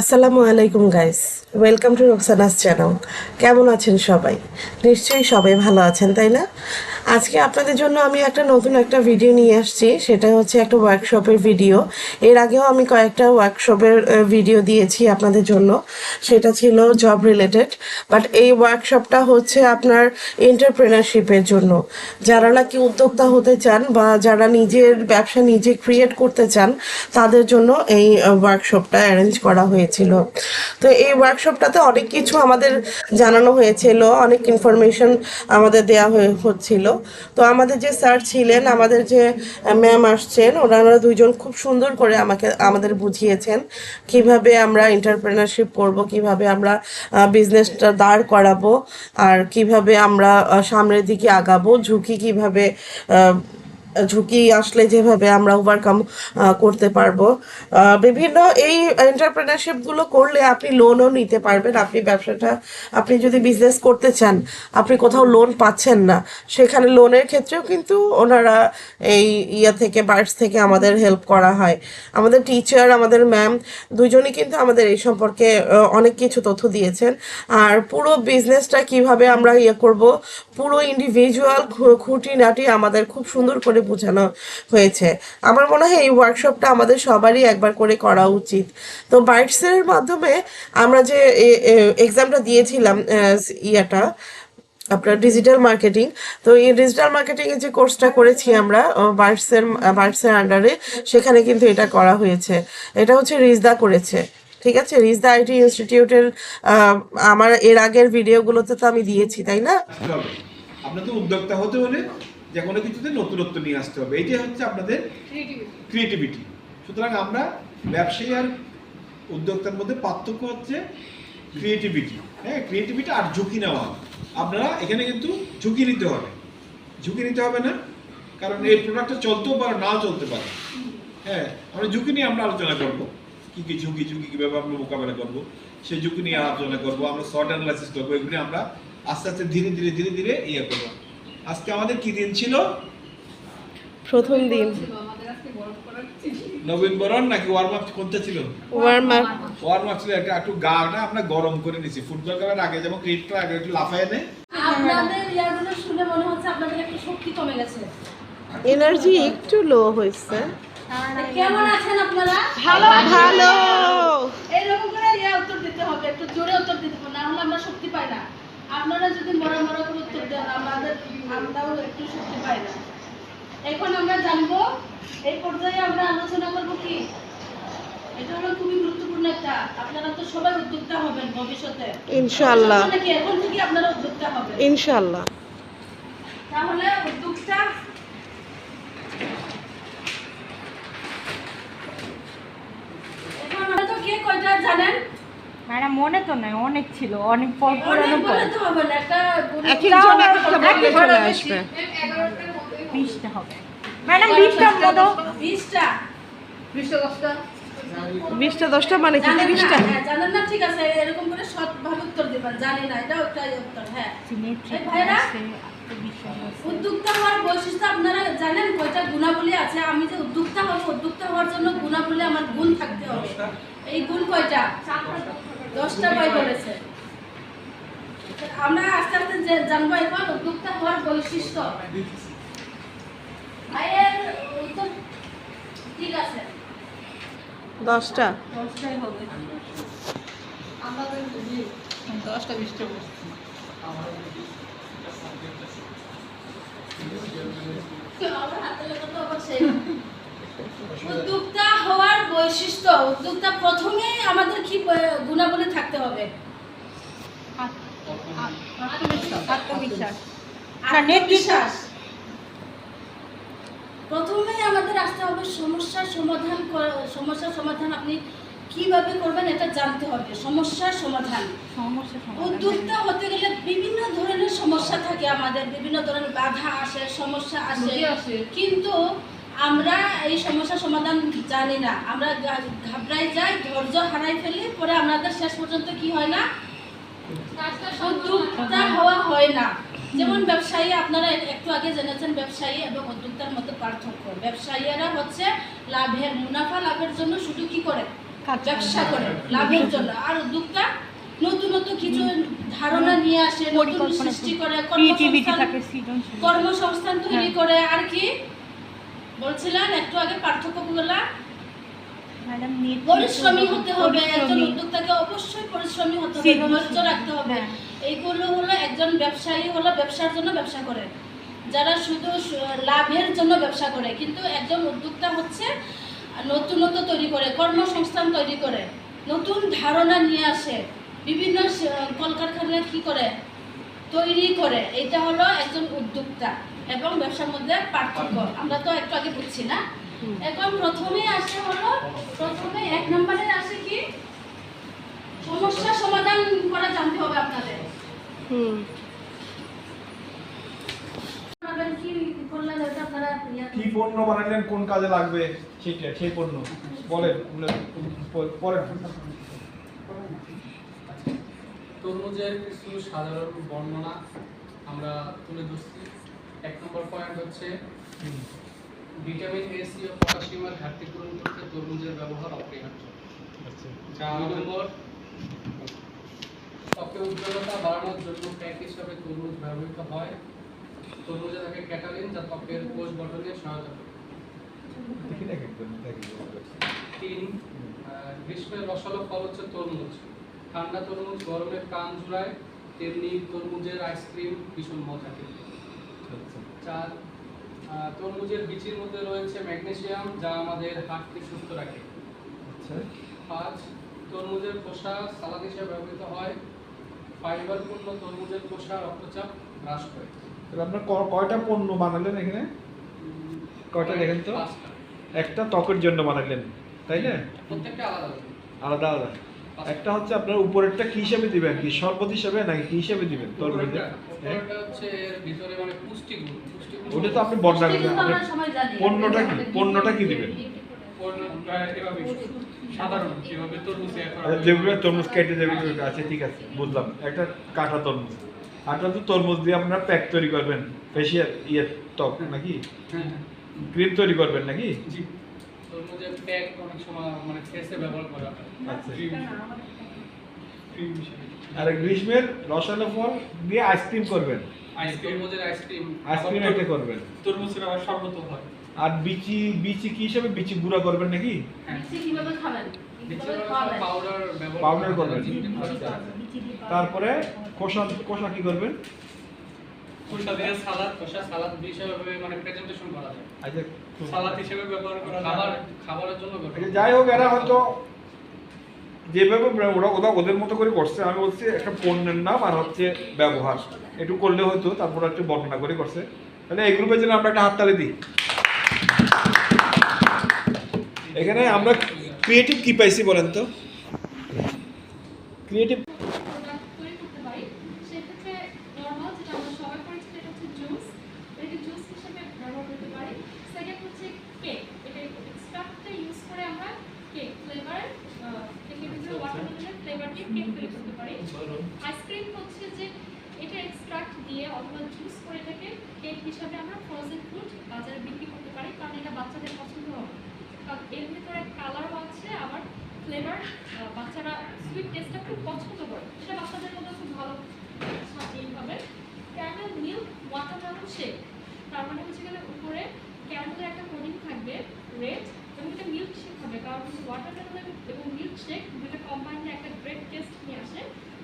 আসসালামু আলাইকুম guys welcome to Roksana's channel কেমন আছেন সবাই? নিশ্চয়ই সবাই ভালো আছেন, তাই না? আজকে আপনাদের জন্য আমি একটা নতুন একটা ভিডিও নিয়ে আসছি। সেটা হচ্ছে একটা ওয়ার্কশপের ভিডিও এর আগেও আমি কয়েকটা ওয়ার্কশপের ভিডিও দিয়েছি আপনাদের জন্য। সেটা ছিল জব রিলেটেড বাট এই ওয়ার্কশপটা হচ্ছে আপনার এন্টারপ্রেনারশিপের জন্য। যারা নাকি উদ্যোক্তা হতে চান বা যারা নিজের ব্যবসা নিজে ক্রিয়েট করতে চান, তাদের জন্য এই ওয়ার্কশপটা অ্যারেঞ্জ করা হয়েছিল। তো এই ওয়ার্কশপটাতে অনেক কিছু আমাদের জানানো হয়েছিল। অনেক ইনফরমেশন আমাদের দেওয়া হয়ে, হচ্ছিল। তো আমাদের যে স্যার ছিলেন, আমাদের যে ম্যাম আসছেন, ওনারা দুইজন খুব সুন্দর করে আমাকে, আমাদের বুঝিয়েছেন কীভাবে আমরা এন্টারপ্রেনারশিপ করব, কীভাবে আমরা বিজনেসটা দাঁড় করাবো, আর কীভাবে আমরা সামনের দিকে আগাবো, ঝুঁকি কীভাবে ঝুঁকি আসলে যেভাবে আমরা ওভারকাম করতে পারব। বিভিন্ন এই এন্টারপ্রেনারশিপগুলো করলে আপনি লোনও নিতে পারবেন। আপনি ব্যবসাটা, আপনি যদি বিজনেস করতে চান, আপনি কোথাও লোন পাচ্ছেন না, সেখানে লোনের ক্ষেত্রেও কিন্তু ওনারা এই ইয়া থেকে বার্ডস থেকে আমাদের হেল্প করা হয়। আমাদের টিচার আমাদের ম্যাম দুজনই কিন্তু আমাদের এই সম্পর্কে অনেক কিছু তথ্য দিয়েছেন। আর পুরো বিজনেসটা কীভাবে আমরা ইয়ে করব, পুরো ইন্ডিভিজুয়াল খুঁটিনাটি আমাদের খুব সুন্দর করে বোঝানো হয়েছে। আমার মনে হয় এই ওয়ার্কশপটা আমাদের সবারই একবার করে করা উচিত। তো বাইটসের মাধ্যমে আমরা যে এক্সামটা দিয়েছিলাম ইয়াটা, আপনার ডিজিটাল মার্কেটিং তো এই ডিজিটাল মার্কেটিং এর যে কোর্সটা করেছি আমরা বার্ডসের বার্ডসের আন্ডারে সেখানে কিন্তু এটা করা হয়েছে। এটা হচ্ছে রিজদা করেছে। ঠিক আছে? রিজদা আইটি ইনস্টিটিউটের আমার এর আগের ভিডিওগুলোতে তো আমি দিয়েছি, তাই না? আপনাদের উদ্যোক্তা হতে হলে যে কোনো কিছুতে নতুনত্ব নিয়ে আসতে হবে। এইটাই হচ্ছে আপনাদের ক্রিয়েটিভিটি সুতরাং আমরা ব্যবসায়ী আর উদ্যোক্তার মধ্যে পার্থক্য হচ্ছে ক্রিয়েটিভিটি হ্যাঁ ক্রিয়েটিভিটি আর ঝুঁকি নেওয়া। আপনারা এখানে কিন্তু ঝুঁকি নিতে হবে। ঝুঁকি নিতে হবে না কারণ এই প্রোডাক্টটা চলতেও পারে নাও চলতে পারে। হ্যাঁ আমরা ঝুঁকি নিয়ে আমরা আলোচনা করব। কি কি ঝুঁকি ঝুঁকি কীভাবে আমরা মোকাবেলা করব? সেই ঝুঁকি নিয়ে আলোচনা করব আমরা শর্ট অ্যানালাইসিস করব এগুলি আমরা আস্তে আস্তে ধীরে ধীরে ধীরে ধীরে ইয়ে করব। আজকে আমাদের কি দিন ছিল? প্রথম দিন। নবীন বরণ নাকি ওয়ার্ম আপ কোনটা ছিল? ওয়ার্ম আপ ওয়ার্ম আপ ছিল একটা একটু গা না আমরা গরম করে নিছি। ফুটবল খেলার আগে যেমন ক্রিকেট খেলার আগে একটু লাফায় নেয় আপনাদের ইয়াগুলো শুনে মনে হচ্ছে আপনাদের একটু শক্তি কমে গেছে। এনার্জি একটু লো হয়েছে। কেমন আছেন আপনারা? ভালো ভালো। এইরকম করে ইয়া উত্তর দিতে হবে একটু জোরে উত্তর দিতে হবে না হলে আমরা শক্তি পাই না। আপনারা যদি মরা মরা করে উত্তর দেন আমাদের আমরাও একটু শক্তি পাই না। এখন আমরা জানব এই পর্যায়ে আমরা আলোচনা করব কি? এটা হলো খুবই গুরুত্বপূর্ণ একটা আপনারা তো সবাই উদ্যোক্তা হবেন ভবিষ্যতে। ইনশাআল্লাহ। নাকি এখন থেকে আপনারা উদ্যোক্তা হবেন। ইনশাআল্লাহ। তাহলে উদ্যোগটা এখন আমরা তো কে কয়টা জানেন? ম্যাডাম মনে তো নাই অনেক ছিল অনেক পর পুরানো না চলে আসবে। বিশটা হবে। ম্যাডাম বিশটার মতো বিশটা। বিশটা দশটা? মানে কি? না হ্যাঁ, জানেন না ঠিক আছে এরকম করে সৎভাবে উত্তর দিবেন জানি না এটাও একটা উত্তর হ্যাঁ। ভাইরা? উদ্যোক্তা হওয়ার বৈশিষ্ট্য আপনারা জানেন কয়টা গুণাবলী আছে? আমি যে উদ্যোক্তা হব উদ্যোক্তা হওয়ার জন্য গুণাবলী আমার গুণ থাকতে হবে। এই গুণ কয়টা? দশটা বই বলেছে। আমরা আস্তে আস্তে যে- জানব এখন উদ্যোক্তা হওয়ার বৈশিষ্ট্য ভাইয়ের উত্তর ঠিক আছে। দশটা। দশটাই হবে। আমার হাতে লেখা তো আবার সেই। উদ্যোক্তা হওয়ার বৈশিষ্ট্য উদ্যোক্তা প্রথমেই আমাদের কি গুণাবলী থাকতে হবে? আত্মবিশ্বাস। আত্মবিশ্বাস। প্রথমেই আমাদের আসতে হবে সমস্যার সমাধান সমস্যার সমাধান আপনি কীভাবে করবেন এটা জানতে হবে। সমস্যার সমাধান। উদ্যোক্তা হতে গেলে বিভিন্ন ধরনের সমস্যা থাকে আমাদের। বিভিন্ন ধরনের বাধা আসে সমস্যা আসে। কিন্তু আমরা এই সমস্যার সমাধান জানি না। আমরা ঘাবড়াই যাই ধৈর্য হারাই ফেলি পরে আমাদের শেষ পর্যন্ত কি হয় না? উদ্যোক্তা হওয়া হয় না। যেমন ব্যবসায়ী আপনারা একটু আগে জেনেছেন ব্যবসায়ী এবং উদ্যোক্তার মধ্যে পার্থক্য। ব্যবসায়ীরা হচ্ছে লাভের মুনাফা লাভের জন্য শুধু কি করে? ব্যবসা করে। লাভের জন্য। আর উদ্যোক্তা নতুন নতুন কিছু ধারণা নিয়ে আসে নতুন সৃষ্টি করে। কর্মসংস্থান কর্মসংস্থান তৈরি হ্যাঁ। করে আর কি বলছিলেন একটু আগে ম্যাডাম নেতৃত্ব, পরিশ্রমী হতে হবে একজন উদ্যোক্তাকে অবশ্যই পরিশ্রমী হতে হবে ধৈর্য রাখতে হবে। হ্যাঁ। এইগুলো হলো একজন ব্যবসায়ী হলো ব্যবসার জন্য ব্যবসা করে। যারা শুধু লাভের জন্য ব্যবসা করে কিন্তু একজন উদ্যোক্তা হচ্ছে নতুনত্ব তৈরি করে কর্মসংস্থান তৈরি করে নতুন ধারণা নিয়ে আসে বিভিন্ন কলকারখানা কি করে তৈরি করে এটা হলো একজন উদ্যোক্তা। এবং ব্যবসার মধ্যে পার্থক্য। আমরা তো একটু আগে বুঝছি না? এখন প্রথমেই আসে হলো প্রথমে এক নম্বরে আসে কি? সমস্যা সমাধান করা জানতে হবে আপনাদের। আপনাদের কি পণ্য বানালেন কোন কাজে লাগবে? সেটা সেই পণ্য। বলেন বলে- পরেন তরমুজের কিছু সাধারণ বর্ণনা আমরা তুলে ধরছি। এক নম্বর পয়েন্ট হচ্ছে ভিটামিন এ সি ও পটাশিয়ামের ঘাটতি পূরণ করতে তরমুজের ব্যবহার অপরিহার্য। দুই নম্বর ত্বকে উজ্জ্বলতা বাড়ানোর জন্য প্যাক হিসাবে তরমুজ ব্যবহৃত হয়। তরমুজে থাকে ক্যাটালিন যা ত্বকের কোষ গঠনে সহায়তা করে। তিন গ্রীষ্মের রসালো ফল হচ্ছে তরমুজ। ঠান্ডা তরমুজ গরমে প্রাণ জুড়ায় তেমনি তরমুজের আইসক্রিম ভীষণ মজা খেতে আচ্ছা। চার তরমুজের বীজের মধ্যে রয়েছে ম্যাগনেসিয়াম যা আমাদের হার্টকে সুস্থ রাখে। আচ্ছা। পাঁচ তরমুজের খোসা সালাদ হিসেবে ব্যবহৃত হয়। ফাইবারপূর্ণ তরমুজের খোসা রক্তচাপ হ্রাস করে। আপনার কয়টা পণ্য বানালেন এখানে? কয়টা দেখেন তো? একটা ত্বকের জন্য বানালেন তাই না? প্রত্যেকটা আলাদা। আলাদা আলাদা। একটা হচ্ছে আপনার উপরেরটা কি হিসাবে দিবেন কি শরবত হিসাবে নাকি কি হিসাবে দিবেন তরমুজে হ্যাঁ? হচ্ছে এর ভিতরে মানে পুষ্টিগুণ পুষ্টিগুণ ওটা তো আপনি বর্ণনা করবেন আপনি পণ্যটা কি? পণ্যটা কি দিবেন? পণ্যটা এভাবে সাধারণ যেভাবে তরমুজ করা আচ্ছা। যেগুলো তরমুজ কেটে যাবে আচ্ছা ঠিক আছে বুঝলাম একটা কাঁটা তরমুজ আটা তো তরমুজ দিয়ে আপনারা প্যাক তৈরি করবেন ফেসিয়াল ইয়ে ত্বক নাকি হ্যাঁ, হ্যাঁ। ক্রিম তৈরি করবেন নাকি প্যাক অনেক সময় মানে ফেসে ব্যবহার করা হয়। আচ্ছা। আর গ্রীষ্মের রসালো ফল দিয়ে আইসক্রিম করবেন। আইসক্রিম তরমুজের আইসক্রিম আইসক্রিম একটা করবেন। তরমুজের আবার শরবত হয়। আর বিচি বিচি কি হিসাবে? বিচি গুঁড়া করবেন নাকি? হ্যাঁ। পাউডার। করবেন। তারপরে খোসা খোসা কি করবেন? খোসা দিয়ে সালাদ খোসা সালাদ হিসেবে মানে প্রেজেন্টেশন করা যায়। আচ্ছা সালাদ হিসেবে ব্যবহার করা খাবার খাবারের জন্য আচ্ছা, যাই হোক এরা হয়তো যেভাবে ওরা ওরা ওদের মতো করে করছে আমি বলছি একটা পণ্যের নাম আর হচ্ছে ব্যবহার। একটু করলে হয়তো তারপর একটু বর্ণনা করে করছে। তাহলে এই গ্রুপের জন্য আমরা একটা হাততালি দিই। এখানে আমরা ক্রিয়েটিভ কি পাইছি বলেন তো? ক্রিয়েটিভ প্রোডাক্ট তৈরি করতে পারি সেক্ষেত্রে নর্মাল যেটা আমরা সবাই করেছি সেটা হচ্ছে জুস এটাকে জুস হিসেবে ব্যবহার করতে পারি সেকেন্ড হচ্ছে কেক এটা এক্সট্রাক্টটা ইউজ করে আমরা কেক ফ্লেভার কেকের ভিতরে ওয়াটারমেলনের ফ্লেভার দিয়ে কেক তৈরি করতে পারি। আইসক্রিম হচ্ছে যে এটা এক্সট্রাক্ট দিয়ে অথবা জুস করে এটাকে কেক হিসাবে আমরা ফ্রোজেন ফুড বাজারে বিক্রি করতে পারি কারণ এটা বাচ্চাদের পছন্দ হবে। কারণ এর ভিতরে কালারও আছে আবার ফ্লেভার বাচ্চারা সুইট টেস্টটা খুব পছন্দ করে। সেটা বাচ্চাদের মধ্যে খুব ভালো। এইভাবে ক্যারামেল মিল্ক ওয়াটারমেলন শেক তার মানে হচ্ছে গেলে উপরে ক্যারামেলের একটা কোডিং থাকবে রেড এবং এটা মিল্ক শেক হবে। কারণ হচ্ছে ওয়াটারমেলন এবং মিল্ক শেক দুটো কম্বাইন্ডে একটা গ্রেট টেস্ট নিয়ে আসে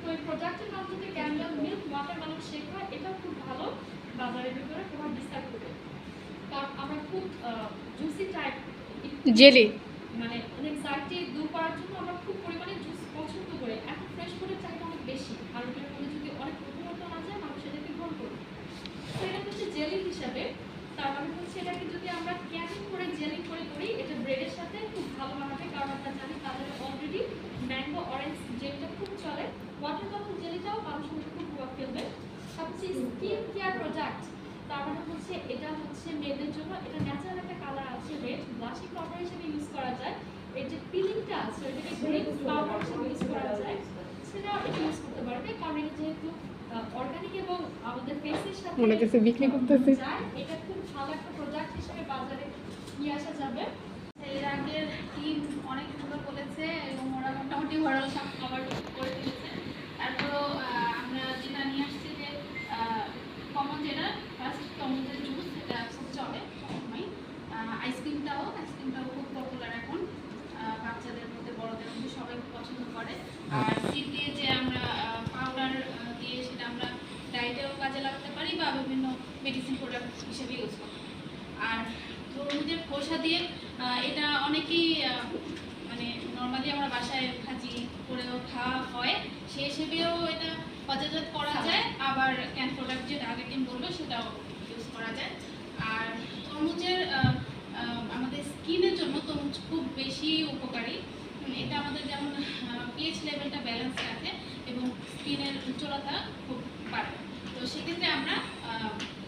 তো এই প্রোডাক্টের যদি ক্যারামেল মিল্ক ওয়াটারমেলন শেক হয় এটাও খুব ভালো। বাজারের ভিতরে প্রভাব বিস্তার করবে। কারণ আমরা খুব জুসি টাইপ জেলি মানে অ্যাংজাইটি দূর করার জন্য আমরা খুব পরিমাণে জুস পছন্দ করি। এখন ফ্রেশ ফুডের চাহিদা অনেক বেশি। আর ওটার মধ্যে যদি অনেক নতুনত্ব আনা যায় মানুষ এটাকে গ্রহণ করবে। তো এটা হচ্ছে জেলি হিসাবে। তার মানে হচ্ছে এটাকে যদি আমরা ক্যানিং করে জেলি করে করি এটা ব্রেডের সাথে খুব ভালো মানাবে কারণ আমরা জানি বাজারে অলরেডি ম্যাঙ্গো অরেঞ্জ জেলটা খুব চলে। ওয়াটারমেলন জেলিটাও মানুষের মধ্যে খুব প্রভাব ফেলবে। তারপর হচ্ছে স্কিন কেয়ার প্রোডাক্ট তার মানে হচ্ছে এটা হচ্ছে মেয়েদের জন্য। এটা ন্যাচারাল একটা কালার আছে রেড ব্লাশিং পাউডার হিসেবে ইউজ করা যায়। এই যে পিলিংটা আছে এটাকে গ্রিন পাউডার হিসেবে ইউজ করা যায়। সেটা এটা ইউজ করতে পারবে কারণ এটা যেহেতু অর্গানিক এবং আমাদের ফেসের সাথে মনে হচ্ছে বিক্রি করতেছে। এটা খুব ভালো একটা প্রোডাক্ট হিসেবে বাজারে নিয়ে আসা যাবে। ছেলেরা আগের টিম অনেক সুন্দর বলেছে এবং ওরা মোটামুটি সব কভার করে দিয়েছে। কমন যেটা ফার্স্ট তরমুজের জুস সেটা খুব চলে সবসময়। আইসক্রিমটাও আইসক্রিমটাও খুব পপুলার এখন। বাচ্চাদের মধ্যে বড়দের মধ্যে সবাই খুব পছন্দ করে। আর সিড দিয়ে যে আমরা পাউডার দিয়ে সেটা আমরা ডায়েটেও কাজে লাগাতে পারি বা বিভিন্ন মেডিসিন প্রোডাক্ট হিসেবে ইউজ করতে পারি। আর তরমুজের খোসা দিয়ে এটা অনেকেই মানে নর্মালি আমরা বাসায় ভাজি করেও খাওয়া হয়। সেই হিসেবেও এটা বাজারজাত করা যায় আবার ক্যান প্রোডাক্ট যেটা আগের দিন বলল সেটাও ইউজ করা যায়। আর তরমুজের আমাদের স্কিনের জন্য তরমুজ খুব বেশি উপকারী। এটা আমাদের যেমন পিএইচ লেভেলটা ব্যালেন্স রাখে এবং স্কিনের উজ্জ্বলতা খুব বাড়ে। তো সেক্ষেত্রে আমরা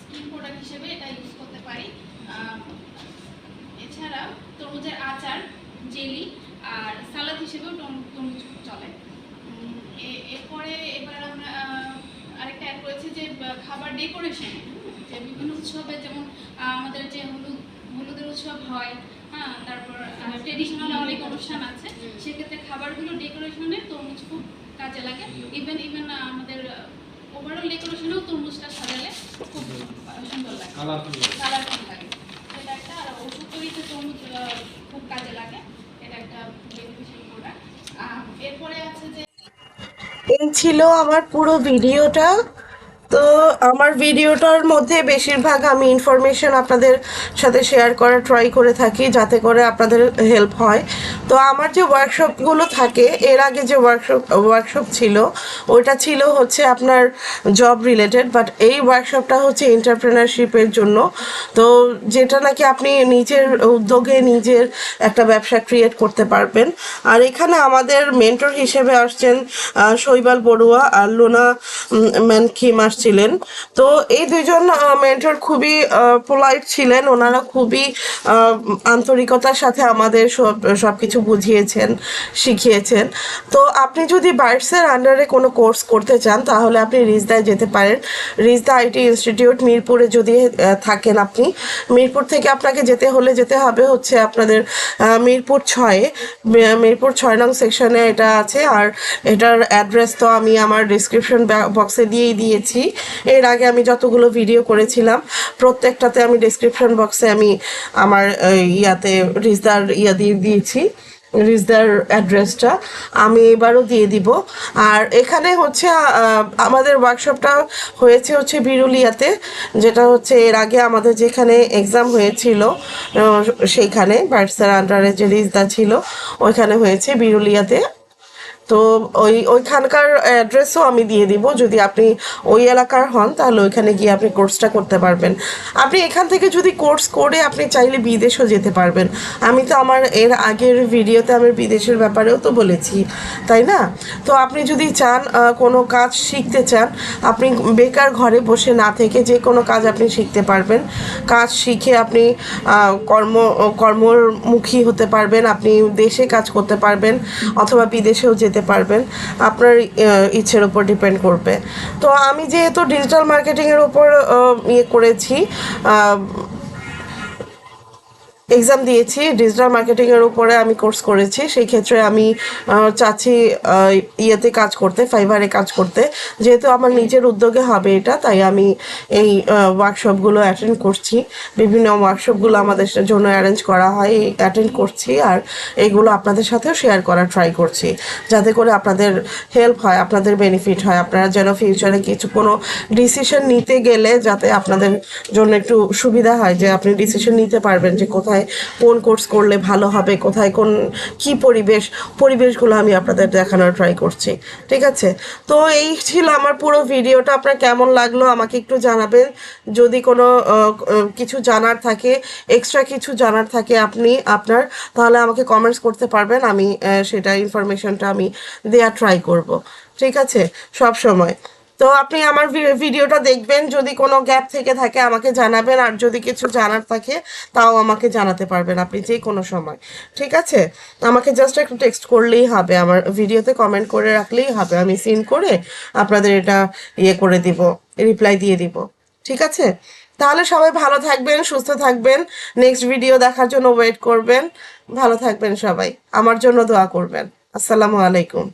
স্কিন প্রোডাক্ট হিসেবে এটা ইউজ করতে পারি। এছাড়া তরমুজের আচার জেলি আর সালাদ হিসেবেও তরমুজ চলে। এরপরে এবার আমরা আহ, আরেকটা অ্যাড করেছি যে খাবার ডেকোরেশন যে বিভিন্ন উৎসবে যেমন আমাদের যে হলুদ হলুদের উৎসব হয় হ্যাঁ তারপর ট্রেডিশনাল অনেক অনুষ্ঠান আছে সেক্ষেত্রে খাবারগুলো ডেকোরেশনে তরমুজ খুব কাজে লাগে। ইভেন ইভেন আমাদের ওভারঅল ডেকোরেশনেও তরমুজটা সাজালে খুব সুন্দর লাগে। কালারফুল কালারফুল লাগে। সেটা একটা আর ওষুধ তৈরিতে তরমুজ খুব কাজে লাগে। এটা একটা বেনিফিশিয়াল প্রোডাক্ট এরপরে আছে যে এই ছিল আমার পুরো ভিডিওটা তো আমার ভিডিওটার মধ্যে বেশিরভাগ আমি ইনফরমেশন আপনাদের সাথে শেয়ার করার ট্রাই করে থাকি, যাতে করে আপনাদের হেল্প হয়। তো আমার যে ওয়ার্কশপগুলো থাকে, এর আগে যে ওয়ার্কশপ ওয়ার্কশপ ছিল, ওইটা ছিল হচ্ছে আপনার জব রিলেটেড বাট এই ওয়ার্কশপটা হচ্ছে এন্টারপ্রেনারশিপের জন্য। তো যেটা নাকি আপনি নিজের উদ্যোগে নিজের একটা ব্যবসা ক্রিয়েট করতে পারবেন। আর এখানে আমাদের মেন্টর হিসেবে আসছেন শৈবাল বড়ুয়া আর লোনা ম্যানকিম আসছিলেন তো এই দুইজন মেন্টর খুবই পোলাইট ছিলেন। ওনারা খুবই আন্তরিকতার সাথে আমাদের সব সব কিছু বুঝিয়েছেন, শিখিয়েছেন। তো আপনি যদি বার্ডসের আন্ডারে কোনো কোর্স করতে চান, তাহলে আপনি রিজদায় যেতে পারেন। রিজদা আইটি ইনস্টিটিউট মিরপুরে যদি থাকেন আপনি। মিরপুর থেকে আপনাকে যেতে হলে যেতে হবে হচ্ছে আপনাদের মিরপুর ছয়ে। মিরপুর ছয় নং সেকশনে এটা আছে। আর এটার অ্যাড্রেস তো আমি আমার ডিসক্রিপশন বক্সে দিয়েই দিয়েছি। এর আগে আমি যতগুলো ভিডিও করেছিলাম, প্রত্যেকটাতে আমি ডিসক্রিপশন বক্সে আমি আমার ইয়াতে রিজদার ইয়া দিয়ে দিয়েছি, রিজদার অ্যাড্রেসটা আমি এবারও দিয়ে দিব। আর এখানে হচ্ছে আমাদের ওয়ার্কশপটা হয়েছে হচ্ছে বিরুলিয়াতে, যেটা হচ্ছে এর আগে আমাদের যেখানে এক্সাম হয়েছিল সেইখানে বার্সার আন্ডারে যে রিজদা ছিল, ওইখানে হয়েছে বিরুলিয়াতে। তো ওই, ওইখানকার অ্যাড্রেসও আমি দিয়ে দিব। যদি আপনি ওই এলাকার হন, তাহলে ওইখানে গিয়ে আপনি কোর্সটা করতে পারবেন। আপনি এখান থেকে যদি কোর্স করে আপনি চাইলে বিদেশও যেতে পারবেন। আমি তো আমার, এর আগের ভিডিওতে আমি বিদেশের ব্যাপারেও তো বলেছি, তাই না? তো আপনি যদি চান কোনো কাজ শিখতে চান, আপনি বেকার ঘরে বসে না থেকে যে কোনো কাজ আপনি শিখতে পারবেন। কাজ শিখে আপনি কর্ম, কর্মমুখী হতে পারবেন, আপনি দেশে কাজ করতে পারবেন, অথবা বিদেশেও যেতে পারবেন। আপনার ইচ্ছের ওপর ডিপেন্ড করবে। তো আমি যেহেতু ডিজিটাল মার্কেটিংয়ের ওপর ইয়ে করেছি এক্সাম দিয়েছি ডিজিটাল মার্কেটিংয়ের উপরে আমি কোর্স করেছি। সেই ক্ষেত্রে আমি চাচ্ছি ইয়েতে কাজ করতে ফাইবারে কাজ করতে। যেহেতু আমার নিজের উদ্যোগে হবে এটা, তাই আমি এই ওয়ার্কশপগুলো অ্যাটেন্ড করছি। বিভিন্ন ওয়ার্কশপগুলো আমাদের জন্য অ্যারেঞ্জ করা হয় অ্যাটেন্ড করছি আর এগুলো আপনাদের সাথেও শেয়ার করার ট্রাই করছি। যাতে করে আপনাদের হেল্প হয়, আপনাদের বেনিফিট হয়, আপনারা যেন ফিউচারে কিছু কোনো ডিসিশন নিতে গেলে যাতে আপনাদের জন্য একটু সুবিধা হয় যে আপনি ডিসিশন নিতে পারবেন যে কোথায় কোন কোর্স করলে ভালো হবে, কোথায় কোন, কি পরিবেশ, পরিবেশগুলো আমি আপনাদের দেখানোর ট্রাই করছি, ঠিক আছে? তো এই ছিল আমার পুরো ভিডিওটা আপনার কেমন লাগল আমাকে একটু জানাবেন। যদি কোনো কিছু জানার থাকে এক্সট্রা কিছু জানার থাকে আপনি, আপনার, তাহলে আমাকে কমেন্টস করতে পারবেন, আমি সেটা ইনফরমেশনটা আমি দেওয়ার ট্রাই করব, ঠিক আছে? সব সময়। তো আপনি আমার ভিডিওটা দেখবেন, যদি কোনো গ্যাপ থেকে থাকে আমাকে জানাবেন, আর যদি কিছু জানার থাকে, তাও আমাকে জানাতে পারবেন আপনি যে কোনো সময়, ঠিক আছে? আমাকে জাস্ট একটু টেক্সট করলেই হবে, আমার ভিডিওতে কমেন্ট করে রাখলেই হবে, আমি সিন করে আপনাদের এটা ইয়ে করে দিব রিপ্লাই দিয়ে দিব, ঠিক আছে? তাহলে সবাই ভালো থাকবেন, সুস্থ থাকবেন নেক্সট ভিডিও দেখার জন্য ওয়েট করবেন, ভালো থাকবেন সবাই, আমার জন্য দোয়া করবেন, আসসালামু আলাইকুম।